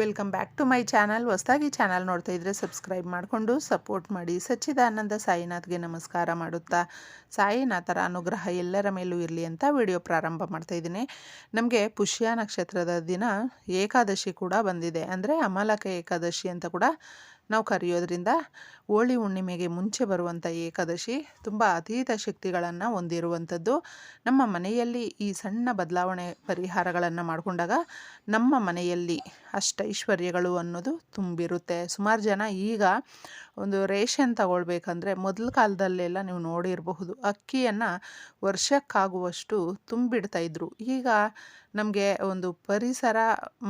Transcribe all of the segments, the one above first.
Welcome back to my channel ಹೊಸದಾಗಿ channel ನೋಡ್ತಾ ಇದ್ದರೆ ಸಬ್ಸ್ಕ್ರೈಬ್ ಮಾಡಿಕೊಂಡು ಸಪೋರ್ಟ್ ಮಾಡಿ. ಸಚ್ಚಿದಾನಂದ ಸಾಯಿನಾಥ್ಗೆ ನಮಸ್ಕಾರ ಮಾಡುತ್ತಾ. ಸಾಯಿನಾಥರ ಅನುಗ್ರಹ ಎಲ್ಲರ ಮೇಲೂ ಇರಲಿ ಅಂತ ವಿಡಿಯೋ ಪ್ರಾರಂಭ ಮಾಡ್ತಾ ಇದ್ದೀನಿ. ನಮಗೆ ಪುಷ್ಯ ನಕ್ಷತ್ರದ ದಿನ ಏಕಾದಶಿ ಕೂಡ ಬಂದಿದೆ. ಅಂದರೆ ಅಮಾಲಕ ಏಕಾದಶಿ ಅಂತ ಕೂಡ ನಾವು ಕರೆಯೋದ್ರಿಂದ ಹೋಳಿ ಹುಣ್ಣಿಮೆಗೆ ಮುಂಚೆ ಬರುವಂಥ ಏಕಾದಶಿ ತುಂಬ ಅತೀತ ಶಕ್ತಿಗಳನ್ನು ಹೊಂದಿರುವಂಥದ್ದು. ನಮ್ಮ ಮನೆಯಲ್ಲಿ ಈ ಸಣ್ಣ ಬದಲಾವಣೆ ಪರಿಹಾರಗಳನ್ನು ಮಾಡಿಕೊಂಡಾಗ ನಮ್ಮ ಮನೆಯಲ್ಲಿ ಅಷ್ಟೈಶ್ವರ್ಯಗಳು ಅನ್ನೋದು ತುಂಬಿರುತ್ತೆ. ಸುಮಾರು ಜನ ಈಗ ಒಂದು ರೇಷನ್ ತಗೊಳ್ಬೇಕಂದ್ರೆ ಮೊದಲ ಕಾಲದಲ್ಲೆಲ್ಲ ನೀವು ನೋಡಿರಬಹುದು, ಅಕ್ಕಿಯನ್ನು ವರ್ಷಕ್ಕಾಗುವಷ್ಟು ತುಂಬಿಡ್ತಾ ಇದ್ರು. ಈಗ ನಮಗೆ ಒಂದು ಪರಿಸರ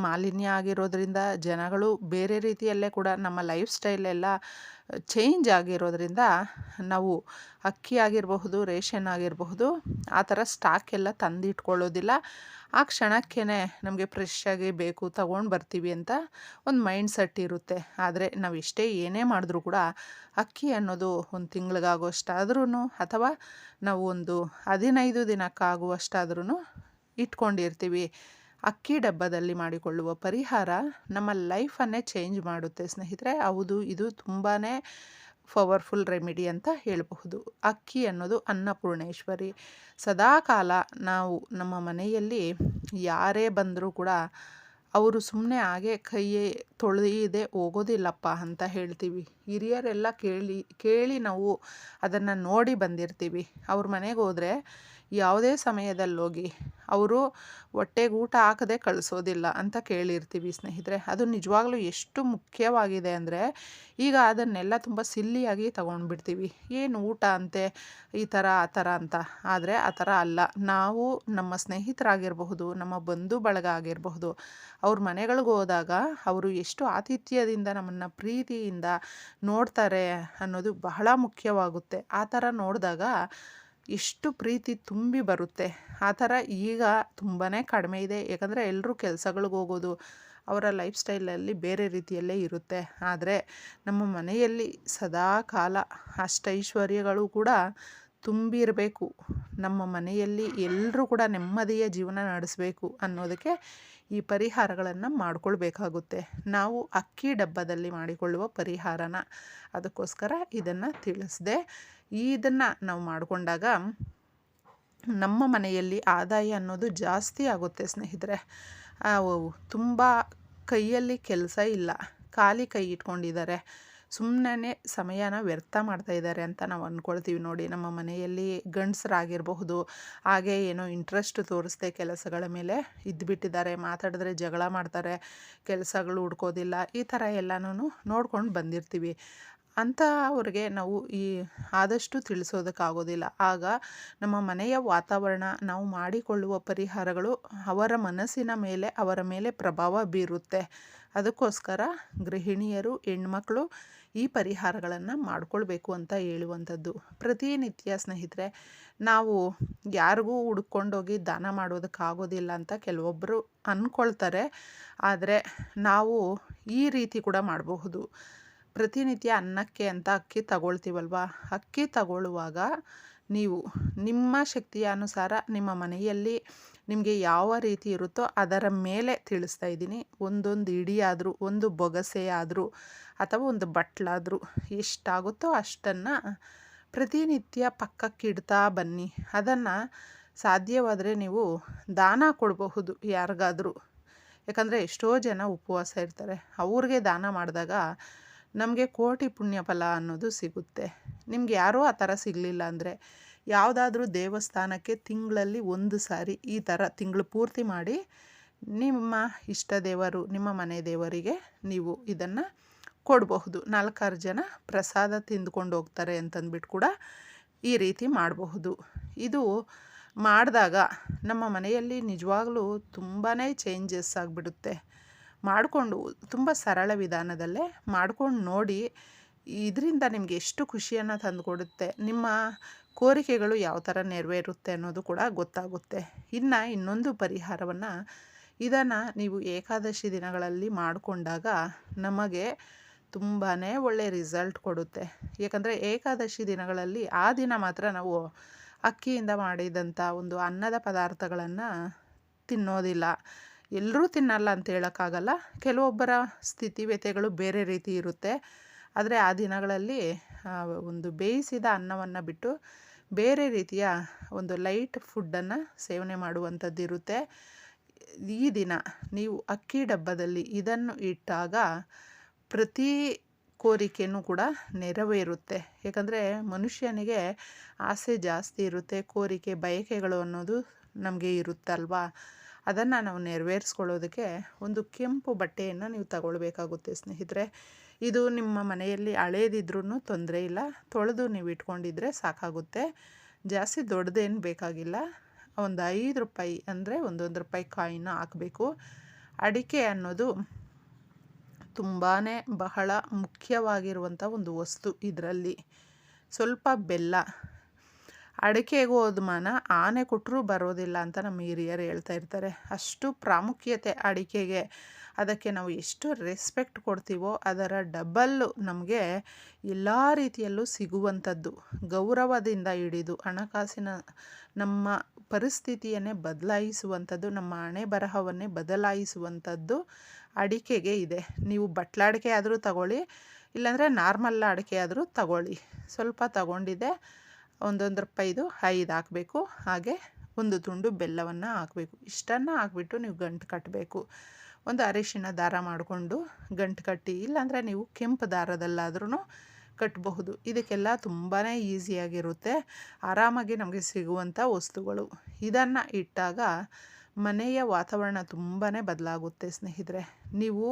ಮಾಲಿನ್ಯ ಆಗಿರೋದ್ರಿಂದ ಜನಗಳು ಬೇರೆ ರೀತಿಯಲ್ಲೇ ಕೂಡ ನಮ್ಮ ಲೈಫ್ ಸ್ಟೈಲ್ ಎಲ್ಲ ಚೇಂಜ್ ಆಗಿರೋದ್ರಿಂದ ನಾವು ಅಕ್ಕಿ ಆಗಿರಬಹುದು, ರೇಷನ್ ಆಗಿರಬಹುದು, ಆ ಥರ ಸ್ಟಾಕ್ ಎಲ್ಲ ತಂದಿಟ್ಕೊಳ್ಳೋದಿಲ್ಲ ಆ ಕ್ಷಣಕ್ಕೇ ನಮಗೆ ಫ್ರೆಶ್ ಆಗಿ ಬೇಕು ತಗೊಂಡು ಬರ್ತೀವಿ ಅಂತ ಒಂದು ಮೈಂಡ್ ಸೆಟ್ ಇರುತ್ತೆ. ಆದರೆ ನಾವು ಇಷ್ಟೇ ಏನೇ ಮಾಡಿದ್ರೂ ಕೂಡ ಅಕ್ಕಿ ಅನ್ನೋದು ಒಂದು ತಿಂಗಳಿಗಾಗುವಷ್ಟಾದ್ರೂ ಅಥವಾ ನಾವು ಒಂದು ಹದಿನೈದು ದಿನಕ್ಕಾಗುವಷ್ಟಾದ್ರೂ ಇಟ್ಕೊಂಡಿರ್ತೀವಿ. ಅಕ್ಕಿ ಡಬ್ಬದಲ್ಲಿ ಮಾಡಿಕೊಳ್ಳುವ ಪರಿಹಾರ ನಮ್ಮ ಲೈಫನ್ನೇ ಚೇಂಜ್ ಮಾಡುತ್ತೆ, ಸ್ನೇಹಿತರೆ. ಹೌದು, ಇದು ತುಂಬಾ ಪವರ್ಫುಲ್ ರೆಮಿಡಿ ಅಂತ ಹೇಳಬಹುದು. ಅಕ್ಕಿ ಅನ್ನೋದು ಅನ್ನಪೂರ್ಣೇಶ್ವರಿ. ಸದಾಕಾಲ ನಾವು ನಮ್ಮ ಮನೆಯಲ್ಲಿ ಯಾರೇ ಬಂದರೂ ಕೂಡ ಅವರು ಸುಮ್ಮನೆ ಹಾಗೆ ಕೈಯೇ ತೊಳೆಯದೆ ಹೋಗೋದಿಲ್ಲಪ್ಪ ಅಂತ ಹೇಳ್ತೀವಿ. ಹಿರಿಯರೆಲ್ಲ ಕೇಳಿ ಕೇಳಿ ನಾವು ಅದನ್ನು ನೋಡಿ ಬಂದಿರ್ತೀವಿ. ಅವ್ರ ಮನೆಗೆ ಹೋದರೆ ಯಾವುದೇ ಸಮಯದಲ್ಲೋಗಿ ಅವರು ಹೊಟ್ಟೆಗೆ ಊಟ ಹಾಕದೆ ಕಳಿಸೋದಿಲ್ಲ ಅಂತ ಕೇಳಿರ್ತೀವಿ ಸ್ನೇಹಿತರೆ. ಅದು ನಿಜವಾಗ್ಲೂ ಎಷ್ಟು ಮುಖ್ಯವಾಗಿದೆ ಅಂದರೆ ಈಗ ಅದನ್ನೆಲ್ಲ ತುಂಬ ಸಿಲ್ಲಿಯಾಗಿ ತೊಗೊಂಡ್ಬಿಡ್ತೀವಿ. ಏನು ಊಟ ಅಂತೆ, ಈ ಥರ, ಆ ಥರ ಅಂತ. ಆದರೆ ಆ ಥರ ಅಲ್ಲ. ನಾವು ನಮ್ಮ ಸ್ನೇಹಿತರಾಗಿರಬಹುದು, ನಮ್ಮ ಬಂಧು ಬಳಗ ಆಗಿರಬಹುದು ಅವ್ರ ಮನೆಗಳಿಗೆ ಹೋದಾಗ ಅವರು ಎಷ್ಟು ಆತಿಥ್ಯದಿಂದ ನಮ್ಮನ್ನು ಪ್ರೀತಿಯಿಂದ ನೋಡ್ತಾರೆ ಅನ್ನೋದು ಬಹಳ ಮುಖ್ಯವಾಗುತ್ತೆ. ಆ ಥರ ನೋಡಿದಾಗ ಎಷ್ಟು ಪ್ರೀತಿ ತುಂಬಿ ಬರುತ್ತೆ. ಆ ಥರ ಈಗ ತುಂಬಾ ಕಡಿಮೆ ಇದೆ. ಯಾಕಂದರೆ ಎಲ್ಲರೂ ಕೆಲಸಗಳಿಗೆ ಹೋಗೋದು ಅವರ ಲೈಫ್ ಸ್ಟೈಲಲ್ಲಿ ಬೇರೆ ರೀತಿಯಲ್ಲೇ ಇರುತ್ತೆ. ಆದರೆ ನಮ್ಮ ಮನೆಯಲ್ಲಿ ಸದಾ ಕಾಲ ಅಷ್ಟೈಶ್ವರ್ಯಗಳು ಕೂಡ ತುಂಬಿರಬೇಕು ನಮ್ಮ ಮನೆಯಲ್ಲಿ ಎಲ್ಲರೂ ಕೂಡ ನೆಮ್ಮದಿಯ ಜೀವನ ನಡೆಸಬೇಕು ಅನ್ನೋದಕ್ಕೆ ಈ ಪರಿಹಾರಗಳನ್ನು ಮಾಡಿಕೊಳ್ಬೇಕಾಗುತ್ತೆ. ನಾವು ಅಕ್ಕಿ ಡಬ್ಬದಲ್ಲಿ ಮಾಡಿಕೊಳ್ಳುವ ಪರಿಹಾರನ. ಅದಕ್ಕೋಸ್ಕರ ಇದನ್ನು ತಿಳಿಸ್ದೆ. ಇದನ್ನು ನಾವು ಮಾಡಿಕೊಂಡಾಗ ನಮ್ಮ ಮನೆಯಲ್ಲಿ ಆದಾಯ ಅನ್ನೋದು ಜಾಸ್ತಿ ಆಗುತ್ತೆ ಸ್ನೇಹಿತರೆ. ತುಂಬ ಕೈಯಲ್ಲಿ ಕೆಲಸ ಇಲ್ಲ. ಖಾಲಿ ಕೈ ಇಟ್ಕೊಂಡಿದ್ದಾರೆ. ಸುಮ್ಮನೆ ಸಮಯನ ವ್ಯರ್ಥ ಮಾಡ್ತಾ ಇದ್ದಾರೆ ಅಂತ ನಾವು ಅಂದ್ಕೊಳ್ತೀವಿ ನೋಡಿ. ನಮ್ಮ ಮನೆಯಲ್ಲಿ ಗಂಡಸರಾಗಿರಬಹುದು, ಹಾಗೆ ಏನೋ ಇಂಟ್ರೆಸ್ಟ್ ತೋರಿಸ್ದೆ ಕೆಲಸಗಳ ಮೇಲೆ ಇದ್ದುಬಿಟ್ಟಿದ್ದಾರೆ ಮಾತಾಡಿದ್ರೆ ಜಗಳ ಮಾಡ್ತಾರೆ, ಕೆಲಸಗಳು ಹುಡ್ಕೋದಿಲ್ಲ. ಈ ಥರ ಎಲ್ಲನೂ ನೋಡ್ಕೊಂಡು ಬಂದಿರ್ತೀವಿ. ಅಂತ ಅವ್ರಿಗೆ ನಾವು ಈ ಆದಷ್ಟು ತಿಳಿಸೋದಕ್ಕಾಗೋದಿಲ್ಲ. ಆಗ ನಮ್ಮ ಮನೆಯ ವಾತಾವರಣ, ನಾವು ಮಾಡಿಕೊಳ್ಳುವ ಪರಿಹಾರಗಳು ಅವರ ಮನಸ್ಸಿನ ಮೇಲೆ, ಅವರ ಮೇಲೆ ಪ್ರಭಾವ ಬೀರುತ್ತೆ. ಅದಕ್ಕೋಸ್ಕರ ಗೃಹಿಣಿಯರು, ಹೆಣ್ಮಕ್ಳು ಈ ಪರಿಹಾರಗಳನ್ನು ಮಾಡಿಕೊಳ್ಬೇಕು ಅಂತ ಹೇಳುವಂಥದ್ದು. ಪ್ರತಿನಿತ್ಯ ಸ್ನೇಹಿತರೆ, ನಾವು ಯಾರಿಗೂ ಹುಡ್ಕೊಂಡೋಗಿ ದಾನ ಮಾಡೋದಕ್ಕಾಗೋದಿಲ್ಲ ಅಂತ ಕೆಲವೊಬ್ಬರು ಅಂದ್ಕೊಳ್ತಾರೆ ಆದರೆ ನಾವು ಈ ರೀತಿ ಕೂಡ ಮಾಡಬಹುದು. ಪ್ರತಿನಿತ್ಯ ಅನ್ನಕ್ಕೆ ಅಂತ ಅಕ್ಕಿ ತಗೊಳ್ತೀವಲ್ವ? ಅಕ್ಕಿ ತಗೊಳ್ಳುವಾಗ ನೀವು ನಿಮ್ಮ ಶಕ್ತಿಯ ಅನುಸಾರ ನಿಮ್ಮ ಮನೆಯಲ್ಲಿ ನಿಮಗೆ ಯಾವ ರೀತಿ ಇರುತ್ತೋ ಅದರ ಮೇಲೆ ತಿಳಿಸ್ತಾ ಇದ್ದೀನಿ. ಒಂದೊಂದು ಇಡಿಯಾದರೂ, ಒಂದು ಬೊಗಸೆ ಆದರೂ ಅಥವಾ ಒಂದು ಬಟ್ಲಾದರೂ ಎಷ್ಟಾಗುತ್ತೋ ಅಷ್ಟನ್ನು ಪ್ರತಿನಿತ್ಯ ಪಕ್ಕಕ್ಕಿಡ್ತಾ ಬನ್ನಿ. ಅದನ್ನು ಸಾಧ್ಯವಾದರೆ ನೀವು ದಾನ ಕೊಡಬಹುದು ಯಾರಿಗಾದರೂ. ಯಾಕಂದರೆ ಎಷ್ಟೋ ಜನ ಉಪವಾಸ ಇರ್ತಾರೆ. ಅವ್ರಿಗೆ ದಾನ ಮಾಡಿದಾಗ ನಮಗೆ ಕೋಟಿ ಪುಣ್ಯ ಫಲ ಅನ್ನೋದು ಸಿಗುತ್ತೆ. ನಿಮ್ಗೆ ಯಾರೂ ಆ ಥರ ಸಿಗಲಿಲ್ಲ ಅಂದರೆ ಯಾವುದಾದ್ರೂ ದೇವಸ್ಥಾನಕ್ಕೆ ತಿಂಗಳಲ್ಲಿ ಒಂದು ಸಾರಿ ಈ ಥರ ತಿಂಗಳು ಪೂರ್ತಿ ಮಾಡಿ ನಿಮ್ಮ ಇಷ್ಟ ದೇವರು, ನಿಮ್ಮ ಮನೆ ದೇವರಿಗೆ ನೀವು ಇದನ್ನು ಕೊಡಬಹುದು. ನಾಲ್ಕಾರು ಜನ ಪ್ರಸಾದ ತಿಂದ್ಕೊಂಡು ಹೋಗ್ತಾರೆ ಅಂತಂದ್ಬಿಟ್ಟು ಕೂಡ ಈ ರೀತಿ ಮಾಡಬಹುದು. ಇದು ಮಾಡಿದಾಗ ನಮ್ಮ ಮನೆಯಲ್ಲಿ ನಿಜವಾಗ್ಲೂ ತುಂಬಾ ಚೇಂಜಸ್ ಆಗಿಬಿಡುತ್ತೆ. ಮಾಡಿಕೊಂಡು ತುಂಬ ಸರಳ ವಿಧಾನದಲ್ಲೇ ಮಾಡ್ಕೊಂಡು ನೋಡಿ, ಇದರಿಂದ ನಿಮಗೆ ಎಷ್ಟು ಖುಷಿಯನ್ನು ತಂದುಕೊಡುತ್ತೆ, ನಿಮ್ಮ ಕೋರಿಕೆಗಳು ಯಾವ ಥರ ನೆರವೇರುತ್ತೆ ಅನ್ನೋದು ಕೂಡ ಗೊತ್ತಾಗುತ್ತೆ. ಇನ್ನು ಇನ್ನೊಂದು ಪರಿಹಾರವನ್ನು ಇದನ್ನು ನೀವು ಏಕಾದಶಿ ದಿನಗಳಲ್ಲಿ ಮಾಡಿಕೊಂಡಾಗ ನಮಗೆ ತುಂಬಾ ಒಳ್ಳೆಯ ರಿಸಲ್ಟ್ ಕೊಡುತ್ತೆ. ಏಕೆಂದರೆ ಏಕಾದಶಿ ದಿನಗಳಲ್ಲಿ ಆ ದಿನ ಮಾತ್ರ ನಾವು ಅಕ್ಕಿಯಿಂದ ಮಾಡಿದಂಥ ಒಂದು ಅನ್ನದ ಪದಾರ್ಥಗಳನ್ನು ತಿನ್ನೋದಿಲ್ಲ. ಎಲ್ಲರೂ ತಿನ್ನಲ್ಲ ಅಂತ ಹೇಳೋಕ್ಕಾಗಲ್ಲ. ಕೆಲವೊಬ್ಬರ ಸ್ಥಿತಿ ವ್ಯತೆಗಳು ಬೇರೆ ರೀತಿ ಇರುತ್ತೆ. ಆದರೆ ಆ ದಿನಗಳಲ್ಲಿ ಒಂದು ಬೇಯಿಸಿದ ಅನ್ನವನ್ನು ಬಿಟ್ಟು ಬೇರೆ ರೀತಿಯ ಒಂದು ಲೈಟ್ ಫುಡ್ಡನ್ನು ಸೇವನೆ ಮಾಡುವಂಥದ್ದು ಇರುತ್ತೆ. ಈ ದಿನ ನೀವು ಅಕ್ಕಿ ಡಬ್ಬದಲ್ಲಿ ಇದನ್ನು ಇಟ್ಟಾಗ ಪ್ರತಿ ಕೋರಿಕೆಯೂ ಕೂಡ ನೆರವೇರುತ್ತೆ. ಯಾಕಂದರೆ ಮನುಷ್ಯನಿಗೆ ಆಸೆ ಜಾಸ್ತಿ ಇರುತ್ತೆ, ಕೋರಿಕೆ ಬಯಕೆಗಳು ಅನ್ನೋದು ನಮಗೆ ಇರುತ್ತಲ್ವಾ? ಅದನ್ನು ನಾವು ನೆರವೇರಿಸ್ಕೊಳ್ಳೋದಕ್ಕೆ ಒಂದು ಕೆಂಪು ಬಟ್ಟೆಯನ್ನು ನೀವು ತಗೊಳ್ಬೇಕಾಗುತ್ತೆ, ಸ್ನೇಹಿತರೆ. ಇದು ನಿಮ್ಮ ಮನೆಯಲ್ಲಿ ಹಳೇದಿದ್ರೂ ತೊಂದರೆ ಇಲ್ಲ. ತೊಳೆದು ನೀವು ಇಟ್ಕೊಂಡಿದ್ರೆ ಸಾಕಾಗುತ್ತೆ. ಜಾಸ್ತಿ ದೊಡ್ಡದೇನು ಬೇಕಾಗಿಲ್ಲ. ಒಂದು ಐದು ರೂಪಾಯಿ ಅಂದರೆ ಒಂದೊಂದು ರೂಪಾಯಿ ಕಾಯಿನ ಹಾಕಬೇಕು. ಅಡಿಕೆ ಅನ್ನೋದು ತುಂಬಾ ಬಹಳ ಮುಖ್ಯವಾಗಿರುವಂಥ ಒಂದು ವಸ್ತು ಇದರಲ್ಲಿ. ಸ್ವಲ್ಪ ಬೆಲ್ಲ ಅಡಿಕೆಗೂ ಹೋದ್ಮಾನ ಆನೆ ಕೊಟ್ಟರೂ ಬರೋದಿಲ್ಲ ಅಂತ ನಮ್ಮ ಹಿರಿಯರು ಹೇಳ್ತಾ ಇರ್ತಾರೆ. ಅಷ್ಟು ಪ್ರಾಮುಖ್ಯತೆ ಅಡಿಕೆಗೆ. ಅದಕ್ಕೆ ನಾವು ಎಷ್ಟು ರೆಸ್ಪೆಕ್ಟ್ ಕೊಡ್ತೀವೋ ಅದರ ಡಬಲ್ಲು ನಮಗೆ ಎಲ್ಲ ರೀತಿಯಲ್ಲೂ ಸಿಗುವಂಥದ್ದು. ಗೌರವದಿಂದ ಹಿಡಿದು ಹಣಕಾಸಿನ ನಮ್ಮ ಪರಿಸ್ಥಿತಿಯನ್ನೇ ಬದಲಾಯಿಸುವಂಥದ್ದು, ನಮ್ಮ ಹಣೆ ಬರಹವನ್ನೇ ಬದಲಾಯಿಸುವಂಥದ್ದು ಅಡಿಕೆಗೆ ಇದೆ. ನೀವು ಬಟ್ಲಾಡಿಕೆ ಆದರೂ ತಗೊಳ್ಳಿ, ಇಲ್ಲಾಂದರೆ ನಾರ್ಮಲ್ ಅಡಿಕೆ ಆದರೂ ತಗೊಳ್ಳಿ. ಸ್ವಲ್ಪ ತಗೊಂಡಿದ್ದೆ ಒಂದೊಂದು ರೂಪಾಯಿದು ಐದು ಹಾಕಬೇಕು. ಹಾಗೆ ಒಂದು ತುಂಡು ಬೆಲ್ಲವನ್ನು ಹಾಕಬೇಕು. ಇಷ್ಟನ್ನು ಹಾಕ್ಬಿಟ್ಟು ನೀವು ಗಂಟು ಕಟ್ಟಬೇಕು. ಒಂದು ಅರಿಶಿನ ದಾರ ಮಾಡಿಕೊಂಡು ಗಂಟು ಕಟ್ಟಿ, ಇಲ್ಲಾಂದರೆ ನೀವು ಕೆಂಪು ದಾರದಲ್ಲಾದ್ರೂ ಕಟ್ಟಬಹುದು ಇದಕ್ಕೆಲ್ಲ ತುಂಬಾ ಈಸಿಯಾಗಿರುತ್ತೆ. ಆರಾಮಾಗಿ ನಮಗೆ ಸಿಗುವಂಥ ವಸ್ತುಗಳು. ಇದನ್ನು ಇಟ್ಟಾಗ ಮನೆಯ ವಾತಾವರಣ ತುಂಬಾ ಬದಲಾಗುತ್ತೆ ಸ್ನೇಹಿತರೆ. ನೀವು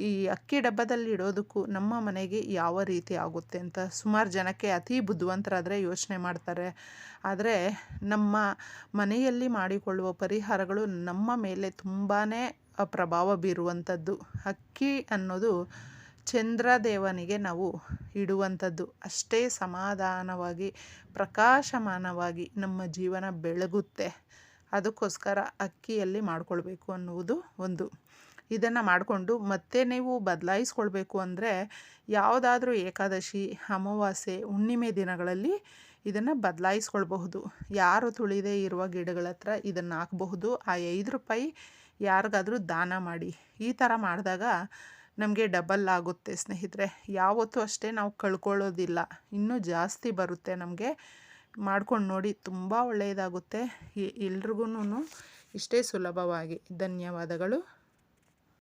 ಈ ಅಕ್ಕಿ ಡಬ್ಬದಲ್ಲಿ ಇಡೋದಕ್ಕೂ ನಮ್ಮ ಮನೆಗೆ ಯಾವ ರೀತಿ ಆಗುತ್ತೆ ಅಂತ ಸುಮಾರು ಜನಕ್ಕೆ ಅತಿ ಬುದ್ಧಿವಂತರಾದರೆ ಯೋಚನೆ ಮಾಡ್ತಾರೆ. ಆದರೆ ನಮ್ಮ ಮನೆಯಲ್ಲಿ ಮಾಡಿಕೊಳ್ಳುವ ಪರಿಹಾರಗಳು ನಮ್ಮ ಮೇಲೆ ತುಂಬಾ ಪ್ರಭಾವ ಬೀರುವಂಥದ್ದು ಅಕ್ಕಿ ಅನ್ನೋದು ಚಂದ್ರದೇವನಿಗೆ ನಾವು ಇಡುವಂಥದ್ದು ಅಷ್ಟೇ ಸಮಾಧಾನವಾಗಿ, ಪ್ರಕಾಶಮಾನವಾಗಿ ನಮ್ಮ ಜೀವನ ಬೆಳಗುತ್ತೆ. ಅದಕ್ಕೋಸ್ಕರ ಅಕ್ಕಿಯಲ್ಲಿ ಮಾಡಿಕೊಳ್ಬೇಕು ಅನ್ನುವುದು ಒಂದು. ಇದನ್ನು ಮಾಡಿಕೊಂಡು ಮತ್ತೆ ನೀವು ಬದಲಾಯಿಸ್ಕೊಳ್ಬೇಕು ಅಂದರೆ ಯಾವುದಾದ್ರೂ ಏಕಾದಶಿ, ಅಮಾವಾಸ್ಯೆ, ಹುಣ್ಣಿಮೆ ದಿನಗಳಲ್ಲಿ ಇದನ್ನು ಬದಲಾಯಿಸ್ಕೊಳ್ಬಹುದು. ಯಾರು ತುಳಿದೇ ಇರುವ ಗಿಡಗಳ ಹತ್ರ ಇದನ್ನು ಹಾಕಬಹುದು. ಆ ಐದು ರೂಪಾಯಿ ಯಾರಿಗಾದರೂ ದಾನ ಮಾಡಿ. ಈ ಥರ ಮಾಡಿದಾಗ ನಮಗೆ ಡಬಲ್ ಆಗುತ್ತೆ ಸ್ನೇಹಿತರೆ. ಯಾವತ್ತೂ ಅಷ್ಟೇ ನಾವು ಕಳ್ಕೊಳ್ಳೋದಿಲ್ಲ. ಇನ್ನೂ ಜಾಸ್ತಿ ಬರುತ್ತೆ ನಮಗೆ. ಮಾಡ್ಕೊಂಡು ನೋಡಿ ತುಂಬ ಒಳ್ಳೆಯದಾಗುತ್ತೆ. ಎಲ್ರಿಗೂ ಇಷ್ಟೇ ಸುಲಭವಾಗಿ. ಧನ್ಯವಾದಗಳು.